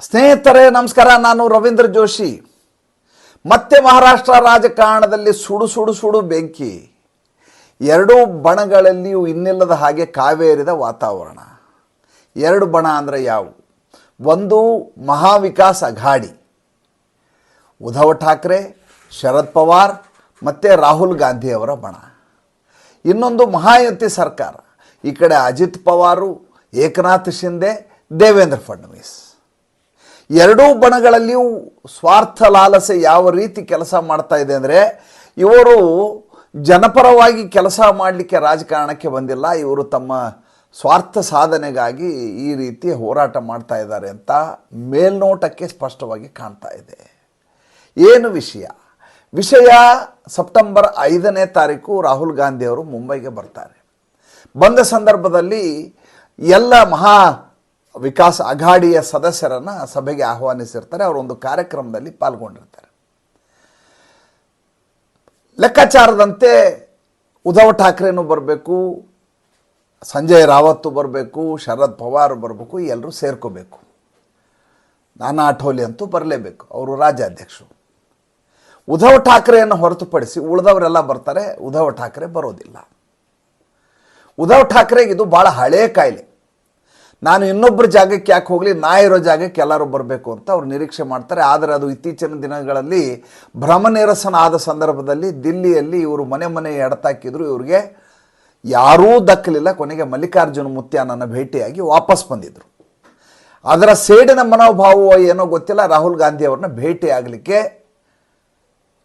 ಸ್ನೇಹಿತರೆ, ನಮಸ್ಕಾರ. ನಾನು ರವೀಂದ್ರ ಜೋಶಿ. ಮತ್ತೆ ಮಹಾರಾಷ್ಟ್ರ ರಾಜಕಾರಣದಲ್ಲಿ ಸುಡು ಸುಡು ಸುಡು ಬೆಂಕಿ. ಎರಡೂ ಬಣಗಳಲ್ಲಿಯೂ ಇನ್ನಿಲ್ಲದ ಹಾಗೆ ಕಾವೇರಿದ ವಾತಾವರಣ. ಎರಡು ಬಣ ಅಂದರೆ ಯಾವು? ಒಂದು ಮಹಾವಿಕಾಸ್ ಅಘಾಡಿ. ಉದ್ಧವ್ ಠಾಕ್ರೆ, ಶರದ್ ಪವಾರ್, ಮತ್ತು ರಾಹುಲ್ ಗಾಂಧಿಯವರ ಬಣ. ಇನ್ನೊಂದು ಮಹಾಯುತಿ ಸರ್ಕಾರ. ಈ ಕಡೆ ಅಜಿತ್ ಪವಾರು, ಏಕನಾಥ್ ಶಿಂದೆ ದೇವೇಂದ್ರ ಫಡ್ನವೀಸ್. ಎರಡೂ ಬಣಗಳಲ್ಲಿಯೂ ಸ್ವಾರ್ಥ ಲಾಲಸೆ ಯಾವ ರೀತಿ ಕೆಲಸ ಮಾಡ್ತಾ ಇದೆ ಅಂದರೆ ಇವರು ಜನಪರವಾಗಿ ಕೆಲಸ ಮಾಡಲಿಕ್ಕೆ ರಾಜಕಾರಣಕ್ಕೆ ಬಂದಿಲ್ಲ, ಇವರು ತಮ್ಮ ಸ್ವಾರ್ಥ ಸಾಧನೆಗಾಗಿ ಈ ರೀತಿ ಹೋರಾಟ ಮಾಡ್ತಾ ಇದ್ದಾರೆ ಅಂತ ಮೇಲ್ನೋಟಕ್ಕೆ ಸ್ಪಷ್ಟವಾಗಿ ಕಾಣ್ತಾ ಇದೆ. ಏನು ವಿಷಯ? ವಿಷಯ ಸೆಪ್ಟೆಂಬರ್ ಐದನೇ ತಾರೀಕು ರಾಹುಲ್ ಗಾಂಧಿಯವರು ಮುಂಬೈಗೆ ಬರ್ತಾರೆ. ಬಂದ ಸಂದರ್ಭದಲ್ಲಿ ಎಲ್ಲ ಮಹಾ ವಿಕಾಸ್ ಅಘಾಡಿಯ ಸದಸ್ಯರನ್ನು ಸಭೆಗೆ ಆಹ್ವಾನಿಸಿರ್ತಾರೆ, ಅವರೊಂದು ಕಾರ್ಯಕ್ರಮದಲ್ಲಿ ಪಾಲ್ಗೊಂಡಿರ್ತಾರೆ. ಲೆಕ್ಕಾಚಾರದಂತೆ ಉದ್ಧವ್ ಠಾಕ್ರೆನೂ ಬರಬೇಕು, ಸಂಜಯ್ ರಾವತ್ತು ಬರಬೇಕು, ಶರದ್ ಪವಾರ್ ಬರಬೇಕು, ಎಲ್ಲರೂ ಸೇರ್ಕೋಬೇಕು. ನಾನಾ ಆಠೋಲಿ ಅಂತೂ ಬರಲೇಬೇಕು, ಅವರು ರಾಜ್ಯಾಧ್ಯಕ್ಷರು. ಉದ್ಧವ್ ಠಾಕ್ರೆಯನ್ನು ಹೊರತುಪಡಿಸಿ ಉಳಿದವರೆಲ್ಲ ಬರ್ತಾರೆ, ಉದ್ಧವ್ ಠಾಕ್ರೆ ಬರೋದಿಲ್ಲ. ಉದ್ಧವ್ ಠಾಕ್ರೆಗೆ ಇದು ಭಾಳ ಹಳೇ ಕಾಯಿಲೆ. ನಾನು ಇನ್ನೊಬ್ಬರ ಜಾಗಕ್ಕೆ ಯಾಕೆ ಹೋಗಲಿ, ನಾ ಇರೋ ಜಾಗಕ್ಕೆ ಎಲ್ಲರೂ ಬರಬೇಕು ಅಂತ ಅವ್ರು ನಿರೀಕ್ಷೆ ಮಾಡ್ತಾರೆ. ಆದರೆ ಅದು ಇತ್ತೀಚಿನ ದಿನಗಳಲ್ಲಿ ಭ್ರಮನಿರಸನ ಆದ ಸಂದರ್ಭದಲ್ಲಿ ದಿಲ್ಲಿಯಲ್ಲಿ ಇವರು ಮನೆ ಮನೆ ಎಡತಾಕಿದ್ರು. ಇವ್ರಿಗೆ ಯಾರೂ ದಕ್ಕಲಿಲ್ಲ. ಕೊನೆಗೆ ಮಲ್ಲಿಕಾರ್ಜುನ ಮುತ್ಯಾನನ್ನು ಭೇಟಿಯಾಗಿ ವಾಪಸ್ ಬಂದಿದ್ರು. ಅದರ ಸೇಡಿನ ಮನೋಭಾವವೋ ಏನೋ ಗೊತ್ತಿಲ್ಲ. ರಾಹುಲ್ ಗಾಂಧಿ ಅವ್ರನ್ನ ಭೇಟಿ ಆಗಲಿಕ್ಕೆ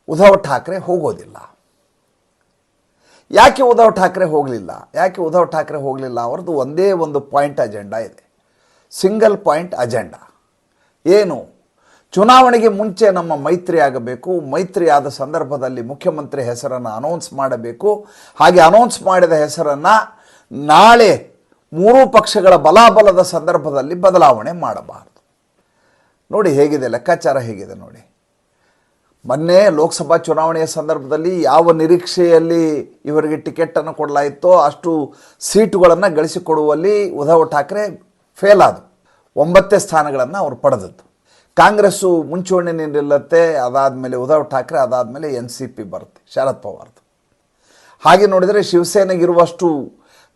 ಉದ್ಧವ್ ಠಾಕ್ರೆ ಹೋಗೋದಿಲ್ಲ. ಯಾಕೆ ಉದ್ಧವ್ ಠಾಕ್ರೆ ಹೋಗಲಿಲ್ಲ? ಯಾಕೆ ಉದ್ಧವ್ ಠಾಕ್ರೆ ಹೋಗಲಿಲ್ಲ? ಅವ್ರದ್ದು ಒಂದೇ ಒಂದು ಪಾಯಿಂಟ್ ಅಜೆಂಡಾ ಇದೆ. ಸಿಂಗಲ್ ಪಾಯಿಂಟ್ ಅಜೆಂಡಾ ಏನು? ಚುನಾವಣೆಗೆ ಮುಂಚೆ ನಮ್ಮ ಮೈತ್ರಿ ಆಗಬೇಕು, ಮೈತ್ರಿ ಆದ ಸಂದರ್ಭದಲ್ಲಿ ಮುಖ್ಯಮಂತ್ರಿ ಹೆಸರನ್ನು ಅನೌನ್ಸ್ ಮಾಡಬೇಕು. ಹಾಗೆ ಅನೌನ್ಸ್ ಮಾಡಿದ ಹೆಸರನ್ನು ನಾಳೆ ಮೂರೂ ಪಕ್ಷಗಳ ಬಲಾಬಲದ ಸಂದರ್ಭದಲ್ಲಿ ಬದಲಾವಣೆ ಮಾಡಬಾರದು. ನೋಡಿ ಹೇಗಿದೆ, ಲೆಕ್ಕಾಚಾರ ಹೇಗಿದೆ ನೋಡಿ. ಮೊನ್ನೆ ಲೋಕಸಭಾ ಚುನಾವಣೆಯ ಸಂದರ್ಭದಲ್ಲಿ ಯಾವ ನಿರೀಕ್ಷೆಯಲ್ಲಿ ಇವರಿಗೆ ಟಿಕೆಟನ್ನು ಕೊಡಲಾಯಿತೋ ಅಷ್ಟು ಸೀಟುಗಳನ್ನು ಗಳಿಸಿಕೊಡುವಲ್ಲಿ ಉದ್ಧವ್ ಠಾಕ್ರೆ ಫೇಲ್ ಆದರು. ಒಂಬತ್ತೇ ಸ್ಥಾನಗಳನ್ನು ಅವರು ಪಡೆದದ್ದು. ಕಾಂಗ್ರೆಸ್ಸು ಮುಂಚೂಣಿ ಅದಾದ ಅದಾದಮೇಲೆ ಉದ್ಧವ್ ಠಾಕ್ರೆ, ಅದಾದಮೇಲೆ ಎನ್ ಸಿ ಪಿ ಬರುತ್ತೆ, ಶರದ್ ಪವಾರ್ದು ಹಾಗೆ ನೋಡಿದರೆ ಶಿವಸೇನೆಗಿರುವಷ್ಟು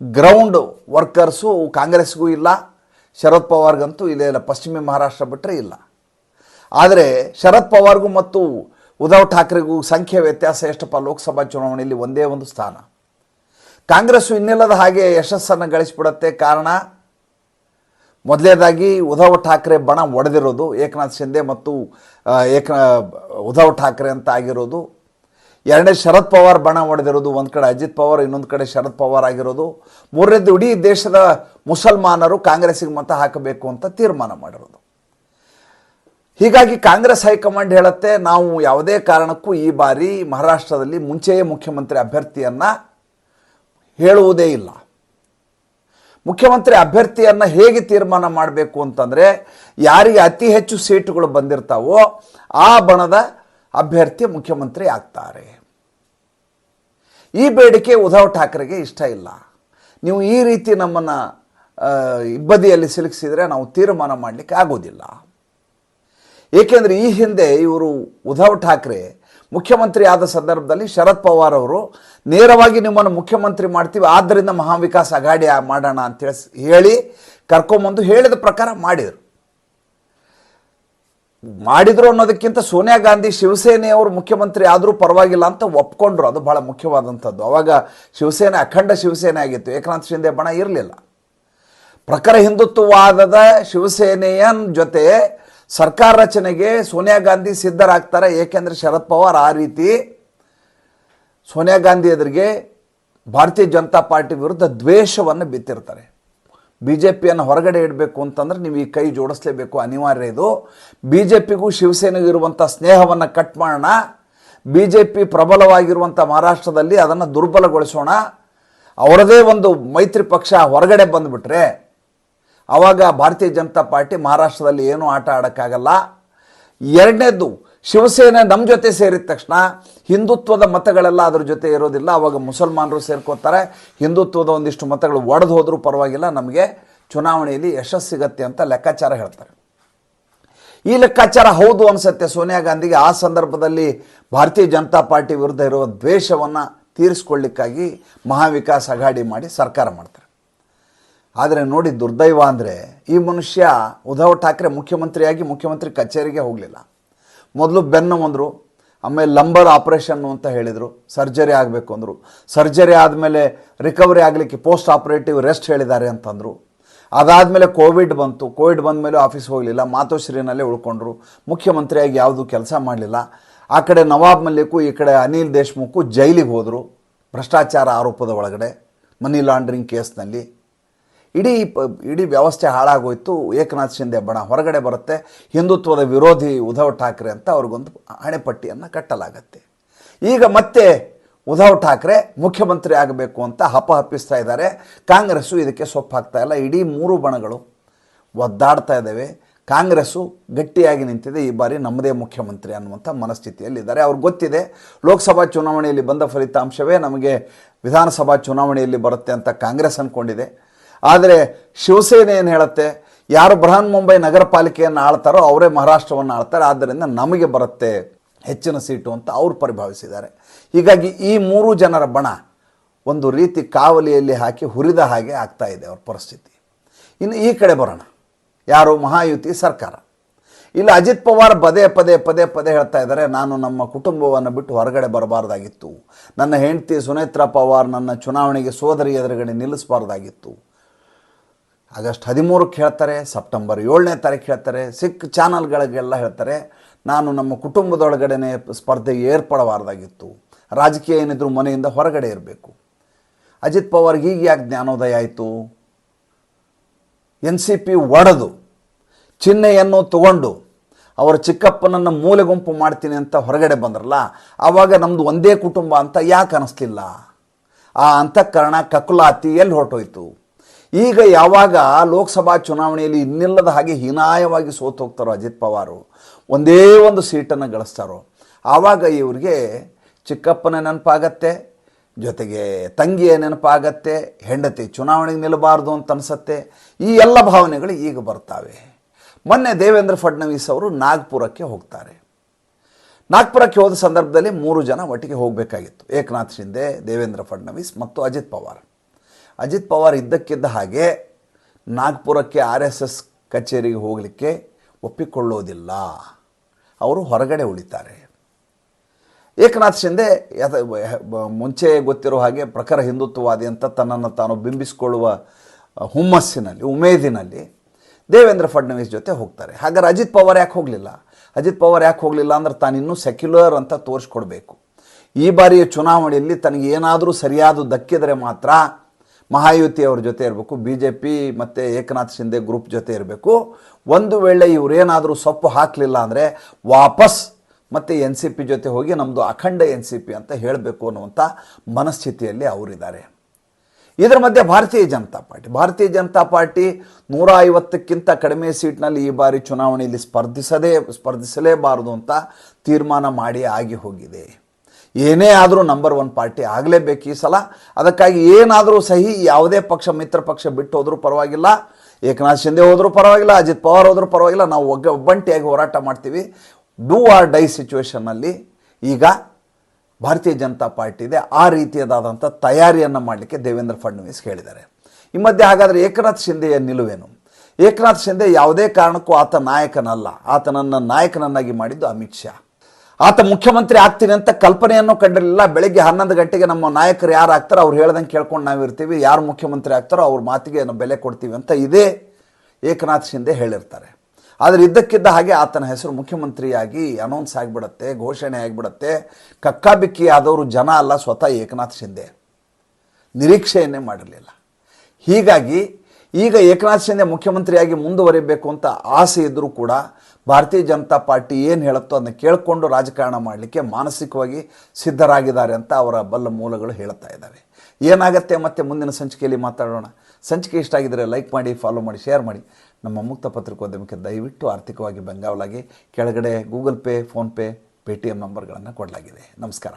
ಗ್ರೌಂಡ್ ವರ್ಕರ್ಸು ಕಾಂಗ್ರೆಸ್ಗೂ ಇಲ್ಲ, ಶರದ್ ಪವಾರ್ಗಂತೂ ಇಲ್ಲೇ ಇಲ್ಲ, ಪಶ್ಚಿಮ ಮಹಾರಾಷ್ಟ್ರ ಬಿಟ್ಟರೆ ಇಲ್ಲ. ಆದರೆ ಶರದ್ ಪವಾರ್ಗೂ ಮತ್ತು ಉದ್ಧವ್ ಠಾಕ್ರೆಗೂ ಸಂಖ್ಯೆ ವ್ಯತ್ಯಾಸ ಎಷ್ಟಪ್ಪ ಲೋಕಸಭಾ ಚುನಾವಣೆಯಲ್ಲಿ ಒಂದೇ ಒಂದು ಸ್ಥಾನ. ಕಾಂಗ್ರೆಸ್ ಇನ್ನಿಲ್ಲದ ಹಾಗೆ ಯಶಸ್ಸನ್ನು ಗಳಿಸಿಬಿಡುತ್ತೆ ಕಾರಣ ಮೊದಲನೇದಾಗಿ ಉದ್ಧವ್ ಠಾಕ್ರೆ ಬಣ ಒಡೆದಿರೋದು, ಏಕನಾಥ್ ಶಿಂದೆ ಮತ್ತು ಏಕ ಉದ್ಧವ್ ಠಾಕ್ರೆ ಅಂತ ಆಗಿರೋದು. ಎರಡನೇ ಶರದ್ ಪವಾರ್ ಬಣ ಹೊಡೆದಿರೋದು ಒಂದು ಕಡೆ ಅಜಿತ್ ಪವಾರ್, ಇನ್ನೊಂದು ಕಡೆ ಶರದ್ ಪವಾರ್ ಆಗಿರೋದು. ಮೂರನೇದು ಇಡೀ ದೇಶದ ಮುಸಲ್ಮಾನರು ಕಾಂಗ್ರೆಸ್ಸಿಗೆ ಮತ ಹಾಕಬೇಕು ಅಂತ ತೀರ್ಮಾನ ಮಾಡಿರೋದು. ಹೀಗಾಗಿ ಕಾಂಗ್ರೆಸ್ ಹೈಕಮಾಂಡ್ ಹೇಳುತ್ತೆ, ನಾವು ಯಾವುದೇ ಕಾರಣಕ್ಕೂ ಈ ಬಾರಿ ಮಹಾರಾಷ್ಟ್ರದಲ್ಲಿ ಮುಂಚೆಯೇ ಮುಖ್ಯಮಂತ್ರಿ ಅಭ್ಯರ್ಥಿಯನ್ನು ಹೇಳುವುದೇ ಇಲ್ಲ. ಮುಖ್ಯಮಂತ್ರಿ ಅಭ್ಯರ್ಥಿಯನ್ನು ಹೇಗೆ ತೀರ್ಮಾನ ಮಾಡಬೇಕು ಅಂತಂದರೆ, ಯಾರಿಗೆ ಅತಿ ಹೆಚ್ಚು ಸೀಟುಗಳು ಬಂದಿರ್ತಾವೋ ಆ ಬಣದ ಅಭ್ಯರ್ಥಿ ಮುಖ್ಯಮಂತ್ರಿ ಆಗ್ತಾರೆ. ಈ ಬೇಡಿಕೆ ಉದ್ಧವ್ ಠಾಕ್ರೆಗೆ ಇಷ್ಟ ಇಲ್ಲ. ನೀವು ಈ ರೀತಿ ನಮ್ಮನ್ನು ಇಬ್ಬದಿಯಲ್ಲಿ ಸಿಲುಕಿಸಿದರೆ ನಾವು ತೀರ್ಮಾನ ಮಾಡಲಿಕ್ಕೆ ಆಗೋದಿಲ್ಲ. ಏಕೆಂದರೆ ಈ ಹಿಂದೆ ಇವರು ಉದ್ಧವ್ ಠಾಕ್ರೆ ಮುಖ್ಯಮಂತ್ರಿ ಆದ ಸಂದರ್ಭದಲ್ಲಿ ಶರದ್ ಪವಾರ್ ಅವರು ನೇರವಾಗಿ ನಿಮ್ಮನ್ನು ಮುಖ್ಯಮಂತ್ರಿ ಮಾಡ್ತೀವಿ ಆದ್ದರಿಂದ ಮಹಾವಿಕಾಸ್ ಅಘಾಡಿ ಮಾಡೋಣ ಅಂತೇಳಿ ಹೇಳಿ ಕರ್ಕೊಂಬಂದು ಹೇಳಿದ ಪ್ರಕಾರ ಮಾಡಿದರು. ಮಾಡಿದ್ರು ಅನ್ನೋದಕ್ಕಿಂತ ಸೋನಿಯಾ ಗಾಂಧಿ ಶಿವಸೇನೆಯವರು ಮುಖ್ಯಮಂತ್ರಿ ಆದರೂ ಪರವಾಗಿಲ್ಲ ಅಂತ ಒಪ್ಕೊಂಡ್ರು. ಅದು ಬಹಳ ಮುಖ್ಯವಾದಂಥದ್ದು. ಅವಾಗ ಶಿವಸೇನೆ, ಅಖಂಡ ಶಿವಸೇನೆ ಆಗಿತ್ತು. ಏಕನಾಥ್ ಶಿಂದೆ ಬಣ ಇರಲಿಲ್ಲ. ಪ್ರಖರ ಹಿಂದುತ್ವವಾದದ ಶಿವಸೇನೆಯ ಜೊತೆ ಸರ್ಕಾರ ರಚನೆಗೆ ಸೋನಿಯಾ ಗಾಂಧಿ ಸಿದ್ಧರಾಗ್ತಾರೆ, ಏಕೆಂದರೆ ಶರದ್ ಪವಾರ್ ಆ ರೀತಿ ಸೋನಿಯಾ ಗಾಂಧಿ ಎದುರಿಗೆ ಭಾರತೀಯ ಜನತಾ ಪಾರ್ಟಿ ವಿರುದ್ಧ ದ್ವೇಷವನ್ನು ಬಿತ್ತಿರ್ತಾರೆ. ಬಿ ಜೆ ಪಿಯನ್ನು ಹೊರಗಡೆ ಇಡಬೇಕು ಅಂತಂದ್ರೆ ನೀವು ಈ ಕೈ ಜೋಡಿಸ್ಲೇಬೇಕು, ಅನಿವಾರ್ಯ ಇದು. ಬಿ ಜೆ ಪಿಗೂ ಶಿವಸೇನೆಗೂ ಇರುವಂಥ ಸ್ನೇಹವನ್ನು ಕಟ್ ಮಾಡೋಣ. ಬಿ ಜೆ ಪಿ ಪ್ರಬಲವಾಗಿರುವಂಥ ಮಹಾರಾಷ್ಟ್ರದಲ್ಲಿ ಅದನ್ನು ದುರ್ಬಲಗೊಳಿಸೋಣ. ಅವರದೇ ಒಂದು ಮೈತ್ರಿ ಪಕ್ಷ ಹೊರಗಡೆ ಬಂದುಬಿಟ್ರೆ ಆವಾಗ ಭಾರತೀಯ ಜನತಾ ಪಾರ್ಟಿ ಮಹಾರಾಷ್ಟ್ರದಲ್ಲಿ ಏನೂ ಆಟ ಆಡೋಕ್ಕಾಗಲ್ಲ. ಎರಡನೇದು ಶಿವಸೇನೆ ನಮ್ಮ ಜೊತೆ ಸೇರಿದ ತಕ್ಷಣ ಹಿಂದುತ್ವದ ಮತಗಳೆಲ್ಲ ಅದ್ರ ಜೊತೆ ಇರೋದಿಲ್ಲ. ಅವಾಗ ಮುಸಲ್ಮಾನರು ಸೇರ್ಕೋತಾರೆ. ಹಿಂದುತ್ವದ ಒಂದಿಷ್ಟು ಮತಗಳು ಒಡೆದು ಹೋದರೂ ಪರವಾಗಿಲ್ಲ. ನಮಗೆ ಚುನಾವಣೆಯಲ್ಲಿ ಯಶಸ್ಸು ಸಿಗತ್ತೆ ಅಂತ ಲೆಕ್ಕಾಚಾರ ಹೇಳ್ತಾರೆ. ಈ ಲೆಕ್ಕಾಚಾರ ಹೌದು ಅನಿಸುತ್ತೆ. ಸೋನಿಯಾ ಗಾಂಧಿಗೆ ಆ ಸಂದರ್ಭದಲ್ಲಿ ಭಾರತೀಯ ಜನತಾ ಪಾರ್ಟಿ ವಿರುದ್ಧ ಇರುವ ದ್ವೇಷವನ್ನು ತೀರಿಸ್ಕೊಳ್ಳಿಕ್ಕಾಗಿ ಮಹಾವಿಕಾಸ್ ಅಘಾಡಿ ಮಾಡಿ ಸರ್ಕಾರ ಮಾಡ್ತಾರೆ. ಆದರೆ ನೋಡಿ ದುರ್ದೈವ ಅಂದರೆ ಈ ಮನುಷ್ಯ ಉದ್ಧವ್ ಠಾಕ್ರೆ ಮುಖ್ಯಮಂತ್ರಿಯಾಗಿ ಮುಖ್ಯಮಂತ್ರಿ ಕಚೇರಿಗೆ ಹೋಗಲಿಲ್ಲ. ಮೊದಲು ಬೆನ್ನು ಅಂದರು ಆಮೇಲೆ ಲಂಬರ್ ಆಪರೇಷನ್ನು ಅಂತ ಹೇಳಿದರು, ಸರ್ಜರಿ ಆಗಬೇಕು ಅಂದರು. ಸರ್ಜರಿ ಆದಮೇಲೆ ರಿಕವರಿ ಆಗಲಿಕ್ಕೆ ಪೋಸ್ಟ್ ಆಪರೇಟಿವ್ ರೆಸ್ಟ್ ಹೇಳಿದ್ದಾರೆ ಅಂತಂದರು. ಅದಾದಮೇಲೆ ಕೋವಿಡ್ ಬಂತು. ಕೋವಿಡ್ ಬಂದ ಮೇಲೆ ಆಫೀಸ್ ಹೋಗಲಿಲ್ಲ. ಮಾತೋಶ್ರೀನಲ್ಲೇ ಉಳ್ಕೊಂಡ್ರು. ಮುಖ್ಯಮಂತ್ರಿಯಾಗಿ ಯಾವುದೂ ಕೆಲಸ ಮಾಡಲಿಲ್ಲ. ಆ ಕಡೆ ನವಾಬ್ ಮಲ್ಲಿಕು ಈ ಕಡೆ ಅನಿಲ್ ದೇಶ್ಮುಖು ಜೈಲಿಗೆ ಹೋದರು. ಭ್ರಷ್ಟಾಚಾರ ಆರೋಪದ ಒಳಗಡೆ. ಮನಿ ಲಾಂಡ್ರಿಂಗ್ ಕೇಸ್ನಲ್ಲಿ. ಇಡೀ ಇಡೀ ವ್ಯವಸ್ಥೆ ಹಾಳಾಗೋಯ್ತು. ಏಕನಾಥ್ ಶಿಂದೆ ಬಣ ಹೊರಗಡೆ ಬರುತ್ತೆ. ಹಿಂದುತ್ವದ ವಿರೋಧಿ ಉದ್ಧವ್ ಠಾಕ್ರೆ ಅಂತ ಅವ್ರಿಗೊಂದು ಹಣೆಪಟ್ಟಿಯನ್ನು ಕಟ್ಟಲಾಗತ್ತೆ. ಈಗ ಮತ್ತೆ ಉದ್ಧವ್ ಠಾಕ್ರೆ ಮುಖ್ಯಮಂತ್ರಿ ಆಗಬೇಕು ಅಂತ ಹಪ್ಪಹಪ್ಪಿಸ್ತಾ ಇದ್ದಾರೆ. ಕಾಂಗ್ರೆಸ್ಸು ಇದಕ್ಕೆ ಸೊಪ್ಪು ಇಲ್ಲ. ಇಡೀ ಮೂರು ಬಣಗಳು ಒದ್ದಾಡ್ತಾ ಇದ್ದಾವೆ. ಕಾಂಗ್ರೆಸ್ಸು ಗಟ್ಟಿಯಾಗಿ ನಿಂತಿದೆ. ಈ ಬಾರಿ ನಮ್ಮದೇ ಮುಖ್ಯಮಂತ್ರಿ ಅನ್ನುವಂಥ ಮನಸ್ಥಿತಿಯಲ್ಲಿದ್ದಾರೆ ಅವ್ರಿಗೆ ಗೊತ್ತಿದೆ, ಲೋಕಸಭಾ ಚುನಾವಣೆಯಲ್ಲಿ ಬಂದ ಫಲಿತಾಂಶವೇ ನಮಗೆ ವಿಧಾನಸಭಾ ಚುನಾವಣೆಯಲ್ಲಿ ಬರುತ್ತೆ ಅಂತ ಕಾಂಗ್ರೆಸ್ ಅಂದ್ಕೊಂಡಿದೆ ಆದರೆ ಶಿವಸೇನೆ ಏನು ಹೇಳುತ್ತೆ? ಯಾರು ಬೃಹನ್ ಮುಂಬೈ ನಗರ ಪಾಲಿಕೆಯನ್ನು ಆಳ್ತಾರೋ ಅವರೇ ಮಹಾರಾಷ್ಟ್ರವನ್ನು ಆಳ್ತಾರೆ. ಆದ್ದರಿಂದ ನಮಗೆ ಬರುತ್ತೆ ಹೆಚ್ಚಿನ ಸೀಟು ಅಂತ ಅವರು ಪರಿಭಾವಿಸಿದ್ದಾರೆ. ಹೀಗಾಗಿ ಈ ಮೂರು ಜನರ ಬಣ ಒಂದು ರೀತಿ ಕಾವಲಿಯಲ್ಲಿ ಹಾಕಿ ಹುರಿದ ಹಾಗೆ ಆಗ್ತಾ ಇದೆ ಅವ್ರ ಪರಿಸ್ಥಿತಿ. ಇನ್ನು ಈ ಕಡೆ ಬರೋಣ. ಯಾರು? ಮಹಾಯುತಿ ಸರ್ಕಾರ. ಇಲ್ಲಿ ಅಜಿತ್ ಪವಾರ್ ಪದೇ ಪದೇ ಪದೇ ಪದೇ ಹೇಳ್ತಾ ಇದ್ದಾರೆ, ನಾನು ನಮ್ಮ ಕುಟುಂಬವನ್ನು ಬಿಟ್ಟು ಹೊರಗಡೆ ಬರಬಾರ್ದಾಗಿತ್ತು. ನನ್ನ ಹೆಂಡತಿ ಸುನೇತ್ರ ಪವಾರ್ ನನ್ನ ಚುನಾವಣೆಗೆ ಸೋದರಿ ಎದುರುಗಡೆ ನಿಲ್ಲಿಸಬಾರ್ದಾಗಿತ್ತು. ಆಗಸ್ಟ್ ಹದಿಮೂರಕ್ಕೆ ಹೇಳ್ತಾರೆ ಸೆಪ್ಟೆಂಬರ್ ಏಳನೇ ತಾರೀಕು ಹೇಳ್ತಾರೆ ಸಿಕ್ ಚಾನಲ್ಗಳಿಗೆಲ್ಲ ಹೇಳ್ತಾರೆ, ನಾನು ನಮ್ಮ ಕುಟುಂಬದೊಳಗಡೆನೆ ಸ್ಪರ್ಧೆಗೆ ಏರ್ಪಡಬಾರ್ದಾಗಿತ್ತು, ರಾಜಕೀಯ ಏನಿದ್ರು ಮನೆಯಿಂದ ಹೊರಗಡೆ ಇರಬೇಕು. ಅಜಿತ್ ಪವಾರ್ಗೆ ಈಗ ಯಾಕೆ ಜ್ಞಾನೋದಯ ಆಯಿತು? ಎನ್ ಸಿ ಪಿ ಒಡೆದು, ಚಿಹ್ನೆಯನ್ನು ತಗೊಂಡು, ಅವರ ಚಿಕ್ಕಪ್ಪನನ್ನು ಮೂಲೆ ಗುಂಪು ಮಾಡ್ತೀನಿ ಅಂತ ಹೊರಗಡೆ ಬಂದ್ರಲ್ಲ ಆವಾಗ ನಮ್ಮದು ಒಂದೇ ಕುಟುಂಬ ಅಂತ ಯಾಕೆ ಅನ್ನಿಸ್ಲಿಲ್ಲ ಆ ಅಂತಃಕರಣ ಕಕುಲಾತಿ ಎಲ್ಲಿ ಹೊರಟೋಯ್ತು? ಈಗ ಯಾವಾಗ ಲೋಕಸಭಾ ಚುನಾವಣೆಯಲ್ಲಿ ಇನ್ನಿಲ್ಲದ ಹಾಗೆ ಹೀನಾಯವಾಗಿ ಸೋತು ಹೋಗ್ತಾರೋ ಅಜಿತ್ ಪವಾರು, ಒಂದೇ ಒಂದು ಸೀಟನ್ನು ಗಳಿಸ್ತಾರೋ, ಆವಾಗ ಇವ್ರಿಗೆ ಚಿಕ್ಕಪ್ಪನ ನೆನಪಾಗತ್ತೆ, ಜೊತೆಗೆ ತಂಗಿಯ ನೆನಪಾಗತ್ತೆ, ಹೆಂಡತಿ ಚುನಾವಣೆಗೆ ನಿಲ್ಲಬಾರ್ದು ಅಂತ ಅನಿಸತ್ತೆ, ಈ ಎಲ್ಲ ಭಾವನೆಗಳು ಈಗ ಬರ್ತಾವೆ. ಮೊನ್ನೆ ದೇವೇಂದ್ರ ಫಡ್ನವೀಸ್ ಅವರು ನಾಗ್ಪುರಕ್ಕೆ ಹೋಗ್ತಾರೆ. ನಾಗ್ಪುರಕ್ಕೆ ಹೋದ ಸಂದರ್ಭದಲ್ಲಿ ಮೂರು ಜನ ಒಟ್ಟಿಗೆ ಹೋಗಬೇಕಾಗಿತ್ತು. ಏಕನಾಥ್ ಶಿಂದೆ ದೇವೇಂದ್ರ ಫಡ್ನವೀಸ್ ಮತ್ತು ಅಜಿತ್ ಪವಾರ್. ಅಜಿತ್ ಪವಾರ್ ಇದ್ದಕ್ಕಿದ್ದ ಹಾಗೆ ನಾಗ್ಪುರಕ್ಕೆ ಆರ್ ಎಸ್ ಎಸ್ ಕಚೇರಿಗೆ ಹೋಗಲಿಕ್ಕೆ ಒಪ್ಪಿಕೊಳ್ಳೋದಿಲ್ಲ. ಅವರು ಹೊರಗಡೆ ಉಳಿತಾರೆ. ಏಕನಾಥ್ ಶಿಂದೆ ಮುಂಚೆ ಗೊತ್ತಿರೋ ಹಾಗೆ ಪ್ರಖರ ಹಿಂದುತ್ವವಾದಿ ಅಂತ ತನ್ನನ್ನು ತಾನು ಬಿಂಬಿಸಿಕೊಳ್ಳುವ ಹುಮ್ಮಸ್ಸಿನಲ್ಲಿ, ಉಮೇದಿನಲ್ಲಿ ದೇವೇಂದ್ರ ಫಡ್ನವೀಸ್ ಜೊತೆ ಹೋಗ್ತಾರೆ. ಹಾಗಾದ್ರೆ ಅಜಿತ್ ಪವಾರ್ ಯಾಕೆ ಹೋಗಲಿಲ್ಲ? ಅಜಿತ್ ಪವಾರ್ ಯಾಕೆ ಹೋಗಲಿಲ್ಲ ಅಂದ್ರೆ ತಾನಿನ್ನೂ ಸೆಕ್ಯುಲರ್ ಅಂತ ತೋರಿಸ್ಕೊಡ್ಬೇಕು. ಈ ಬಾರಿಯ ಚುನಾವಣೆಯಲ್ಲಿ ತನಗೆ ಏನಾದರೂ ಸರಿಯಾದ ದಕ್ಕಿದರೆ ಮಾತ್ರ ಮಹಾಯುತಿ ಅವ್ರ ಜೊತೆ ಇರಬೇಕು ಬಿ ಜೆ ಪಿ ಮತ್ತು ಏಕನಾಥ್ ಶಿಂದೆ ಗ್ರೂಪ್ ಜೊತೆ ಇರಬೇಕು. ಒಂದು ವೇಳೆ ಇವರೇನಾದರೂ ಸೊಪ್ಪು ಹಾಕಲಿಲ್ಲ ಅಂದರೆ ವಾಪಸ್ ಮತ್ತು ಎನ್ ಸಿ ಪಿ ಜೊತೆ ಹೋಗಿ ನಮ್ಮದು ಅಖಂಡ ಎನ್ ಸಿ ಪಿ ಅಂತ ಹೇಳಬೇಕು ಅನ್ನುವಂಥ ಮನಸ್ಥಿತಿಯಲ್ಲಿ ಅವರಿದ್ದಾರೆ. ಇದರ ಮಧ್ಯೆ ಭಾರತೀಯ ಜನತಾ ಪಾರ್ಟಿ. ಭಾರತೀಯ ಜನತಾ ಪಾರ್ಟಿ ನೂರ ಐವತ್ತಕ್ಕಿಂತ ಕಡಿಮೆ ಸೀಟ್ನಲ್ಲಿ ಈ ಬಾರಿ ಚುನಾವಣೆಯಲ್ಲಿ ಸ್ಪರ್ಧಿಸದೇ, ಸ್ಪರ್ಧಿಸಲೇಬಾರದು ಅಂತ ತೀರ್ಮಾನ ಮಾಡಿ ಆಗಿ ಹೋಗಿದೆ. ಏನೇ ಆದರೂ ನಂಬರ್ ಒನ್ ಪಾರ್ಟಿ ಆಗಲೇಬೇಕು ಈ ಸಲ. ಅದಕ್ಕಾಗಿ ಏನಾದರೂ ಸಹಿ ಯಾವುದೇ ಪಕ್ಷ, ಮಿತ್ರ ಪಕ್ಷ ಬಿಟ್ಟು ಹೋದರೂ ಪರವಾಗಿಲ್ಲ. ಏಕನಾಥ್ ಶಿಂದೆ ಹೋದರೂ ಪರವಾಗಿಲ್ಲ, ಅಜಿತ್ ಪವಾರ್ ಹೋದರೂ ಪರವಾಗಿಲ್ಲ. ನಾವು ಒಗ್ಗ, ಒಬ್ಬಂಟಿಯಾಗಿ ಹೋರಾಟ ಮಾಡ್ತೀವಿ. ಡೂ ಆರ್ ಡೈ ಸಿಚುವೇಷನ್ನಲ್ಲಿ ಈಗ ಭಾರತೀಯ ಜನತಾ ಪಾರ್ಟಿ ಇದೆ. ಆ ರೀತಿಯದಾದಂಥ ತಯಾರಿಯನ್ನು ಮಾಡಲಿಕ್ಕೆ ದೇವೇಂದ್ರ ಫಡ್ನವೀಸ್ ಹೇಳಿದ್ದಾರೆ. ಈ ಮಧ್ಯೆ ಹಾಗಾದರೆ ಏಕನಾಥ್ ಶಿಂದೆಯ ನಿಲುವೇನು? ಏಕನಾಥ್ ಶಿಂದೆ ಯಾವುದೇ ಕಾರಣಕ್ಕೂ ಆತ ನಾಯಕನಲ್ಲ. ಆತನನ್ನು ನಾಯಕನನ್ನಾಗಿ ಮಾಡಿದ್ದು ಅಮಿತ್ ಶಾ. ಆತ ಮುಖ್ಯಮಂತ್ರಿ ಆಗ್ತೀನಿ ಅಂತ ಕಲ್ಪನೆಯನ್ನು ಕಂಡಿರಲಿಲ್ಲ. ಬೆಳಗ್ಗೆ ಹನ್ನೊಂದು ಗಂಟೆಗೆ ನಮ್ಮ ನಾಯಕರು ಯಾರು ಆಗ್ತಾರೋ ಅವ್ರು ಹೇಳ್ದಂಗೆ ಕೇಳ್ಕೊಂಡು ನಾವು ಇರ್ತೀವಿ. ಯಾರು ಮುಖ್ಯಮಂತ್ರಿ ಆಗ್ತಾರೋ ಅವ್ರ ಮಾತಿಗೆ ನಾವು ಬೆಲೆ ಕೊಡ್ತೀವಿ ಅಂತ ಇದೇ ಏಕನಾಥ್ ಶಿಂದೆ ಹೇಳಿರ್ತಾರೆ. ಆದರೆ ಇದ್ದಕ್ಕಿದ್ದ ಹಾಗೆ ಆತನ ಹೆಸರು ಮುಖ್ಯಮಂತ್ರಿಯಾಗಿ ಅನೌನ್ಸ್ ಆಗಿಬಿಡತ್ತೆ, ಘೋಷಣೆ ಆಗಿಬಿಡತ್ತೆ. ಕಕ್ಕಾಬಿಕ್ಕಿ ಆದವರು ಜನ ಅಲ್ಲ, ಸ್ವತಃ ಏಕನಾಥ್ ಶಿಂದೆ ನಿರೀಕ್ಷೆಯನ್ನೇ ಮಾಡಿರಲಿಲ್ಲ. ಹೀಗಾಗಿ ಈಗ ಏಕನಾಥ್ ಶಿಂದೆ ಮುಖ್ಯಮಂತ್ರಿಯಾಗಿ ಮುಂದುವರಿಬೇಕು ಅಂತ ಆಸೆ ಇದ್ದರೂ ಕೂಡ ಭಾರತೀಯ ಜನತಾ ಪಾರ್ಟಿ ಏನು ಹೇಳುತ್ತೋ ಅದನ್ನು ಕೇಳಿಕೊಂಡು ರಾಜಕಾರಣ ಮಾಡಲಿಕ್ಕೆ ಮಾನಸಿಕವಾಗಿ ಸಿದ್ಧರಾಗಿದ್ದಾರೆ ಅಂತ ಅವರ ಬಲ್ಲ ಮೂಲಗಳು ಹೇಳ್ತಾ ಇದ್ದಾವೆ. ಏನಾಗುತ್ತೆ ಮತ್ತೆ ಮುಂದಿನ ಸಂಚಿಕೆಯಲ್ಲಿ ಮಾತಾಡೋಣ. ಸಂಚಿಕೆ ಇಷ್ಟ ಆಗಿದ್ದರೆ ಲೈಕ್ ಮಾಡಿ ಫಾಲೋ ಮಾಡಿ ಶೇರ್ ಮಾಡಿ. ನಮ್ಮ ಮುಕ್ತ ಪತ್ರಿಕೋದ್ಯಮಕ್ಕೆ ದಯವಿಟ್ಟು ಆರ್ಥಿಕವಾಗಿ ಬೆಂಗಾವಲಾಗಿ, ಕೆಳಗಡೆ ಗೂಗಲ್ ಪೇ ಫೋನ್ಪೇ ಪೇ ನಂಬರ್ಗಳನ್ನು ಕೊಡಲಾಗಿದೆ. ನಮಸ್ಕಾರ.